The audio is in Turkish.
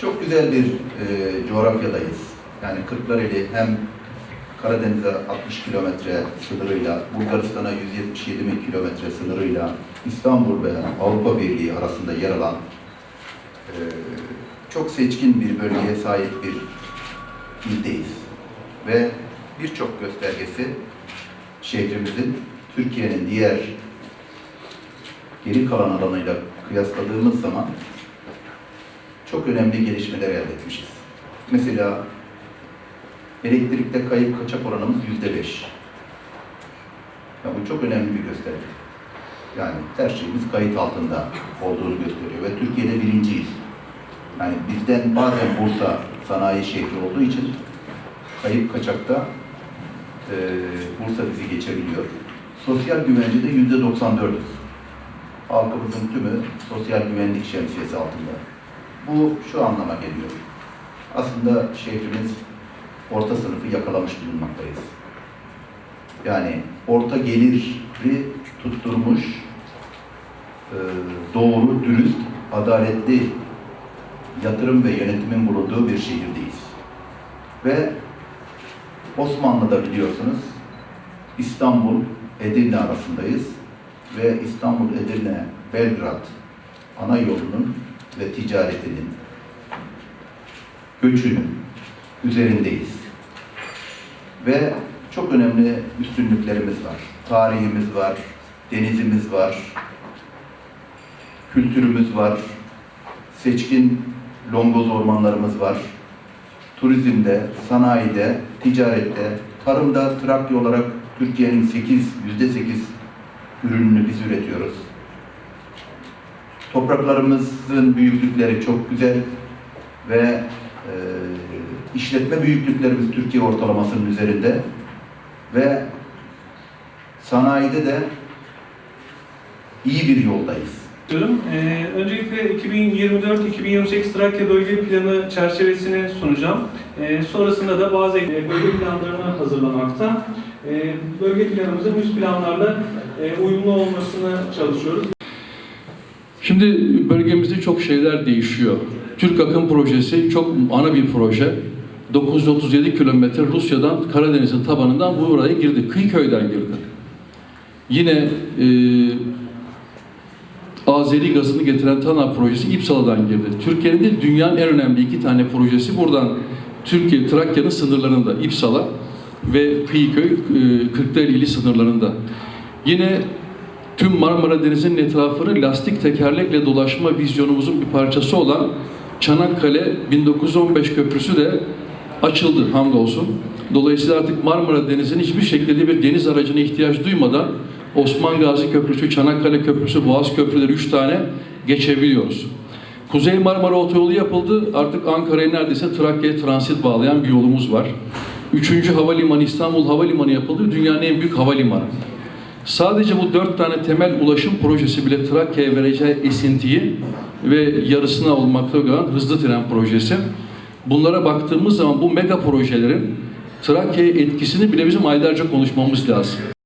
Çok güzel bir e, coğrafyadayız. Yani Kırklareli hem Karadeniz'e 60 kilometre sınırıyla, Bulgaristan'a 177 bin kilometre sınırıyla, İstanbul ve Avrupa Birliği arasında yer alan e, çok seçkin bir bölgeye sahip bir ildeyiz. Ve birçok göstergesi şehrimizin Türkiye'nin diğer geri kalan alanıyla kıyasladığımız zaman çok önemli gelişmeler elde etmişiz. Mesela elektrikte kayıp kaçak oranımız yüzde beş. Ya bu çok önemli bir gösterge. Yani her şeyimiz kayıt altında olduğunu gösteriyor ve Türkiye'de birinciyiz. Yani bizden bazen Bursa sanayi şehri olduğu için kayıp kaçakta e, Bursa bizi geçebiliyor. Sosyal güvencede yüzde 94'üz. Halkımızın tümü sosyal güvenlik şemsiyesi altında. Bu şu anlama geliyor. Aslında şehrimiz orta sınıfı yakalamış bulunmaktayız. Yani orta geliri tutturmuş, e, doğru, dürüst, adaletli yatırım ve yönetimin bulunduğu bir şehirdeyiz. Ve Osmanlı'da biliyorsunuz İstanbul, Edirne arasındayız ve İstanbul, Edirne, Belgrad ana yolunun ve ticaretinin, göçünün üzerindeyiz. Ve çok önemli üstünlüklerimiz var. Tarihimiz var, denizimiz var, kültürümüz var, seçkin longoz ormanlarımız var. Turizmde, sanayide, ticarette, tarımda Trakya olarak Türkiye'nin 8, yüzde 8 ürününü biz üretiyoruz. Topraklarımızın büyüklükleri çok güzel ve e, işletme büyüklüklerimiz Türkiye ortalamasının üzerinde ve sanayide de iyi bir yoldayız. diyorum. Ee, öncelikle 2024-2028 Trakya Bölge Planı çerçevesini sunacağım. Ee, sonrasında da bazı bölge planlarını hazırlamakta. Ee, bölge planımızın üst planlarla e, uyumlu olmasını çalışıyoruz. Şimdi bölgemizde çok şeyler değişiyor. Türk Akım Projesi çok ana bir proje. 937 kilometre Rusya'dan Karadeniz'in tabanından buraya girdik. Kıyıköy'den girdik. Yine e, Azeri gazını getiren TANAP projesi İpsala'dan girdi. Türkiye'nin değil dünyanın en önemli iki tane projesi buradan Türkiye, Trakya'nın sınırlarında İpsala ve Kıyıköy, e, Kırklareli sınırlarında. Yine tüm Marmara Denizi'nin etrafını lastik tekerlekle dolaşma vizyonumuzun bir parçası olan Çanakkale 1915 köprüsü de açıldı hamdolsun. Dolayısıyla artık Marmara Denizi'nin hiçbir şekilde bir deniz aracına ihtiyaç duymadan Osman Gazi Köprüsü, Çanakkale Köprüsü, Boğaz Köprüleri 3 tane geçebiliyoruz. Kuzey Marmara Otoyolu yapıldı. Artık Ankara'ya neredeyse Trakya'ya transit bağlayan bir yolumuz var. Üçüncü havalimanı İstanbul Havalimanı yapıldı. Dünyanın en büyük havalimanı. Sadece bu dört tane temel ulaşım projesi bile Trakya'ya vereceği esintiyi ve yarısına olmakta olan hızlı tren projesi. Bunlara baktığımız zaman bu mega projelerin Trakya'ya etkisini bile bizim aylarca konuşmamız lazım.